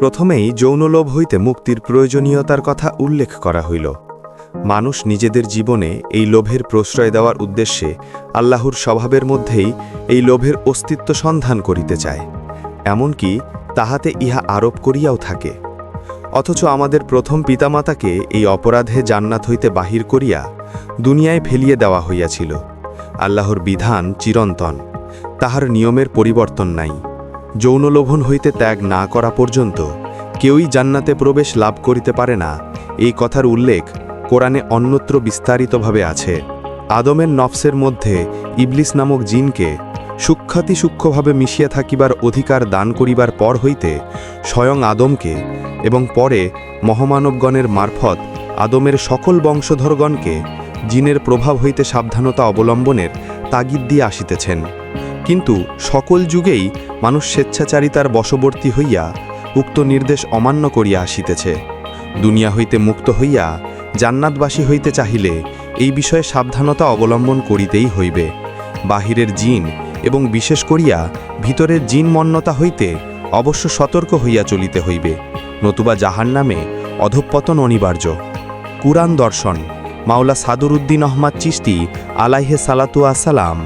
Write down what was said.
প্রথমেই যৌনলোভ হইতে মুক্তির প্রয়োজনীয়তার কথা উল্লেখ করা হইল। মানুষ নিজেদের জীবনে এই লোভের প্রশ্রয় দেওয়ার উদ্দেশ্যে আল্লাহর স্বভাবের মধ্যেই এই লোভের অস্তিত্ব সন্ধান করিতে চায়। এমনকি তাহাতে ইহা আরোপ করিয়াও থাকে। অথচ আমাদের প্রথম পিতামাতাকে এই অপরাধে জান্নাত হইতে বাহির করিয়া দুনিয়ায় ফেলিয়ে দেওয়া হইয়াছিল। আল্লাহর বিধান চিরন্তন। তাহার নিয়মের পরিবর্তন নাই। যৌনলোভন হইতে ত্যাগ না করা পর্যন্ত কেউই জান্নাতে প্রবেশ লাভ করিতে পারে না। এই কথার উল্লেখ কোরআনে অন্যত্র বিস্তারিতভাবে আছে। আদমের নফসের মধ্যে ইবলিস নামক জিনকে সূক্ষাতি সূক্ষ্মভাবে মিশিয়া থাকিবার অধিকার দান করিবার পর হইতে স্বয়ং আদমকে এবং পরে মহামানবগণের মারফত আদমের সকল বংশধরগণকে জিনের প্রভাব হইতে সাবধানতা অবলম্বনের তাগিদ দিয়ে আসিতেছেন। কিন্তু সকল যুগেই মানুষ স্বেচ্ছাচারিতার বশবর্তী হইয়া উক্ত নির্দেশ অমান্য করিয়া আসিতেছে। দুনিয়া হইতে মুক্ত হইয়া জান্নাতবাসী হইতে চাহিলে এই বিষয়ে সাবধানতা অবলম্বন করিতেই হইবে। বাহিরের জিন এবং বিশেষ করিয়া ভিতরের জিন মন্যতা হইতে অবশ্য সতর্ক হইয়া চলিতে হইবে, নতুবা জাহান নামে অধঃপতন অনিবার্য। কুরআন দর্শন, মাওলা সাদুরুদ্দিন আহমদ চিস্তি আলাইহে সালাতু আসসালাম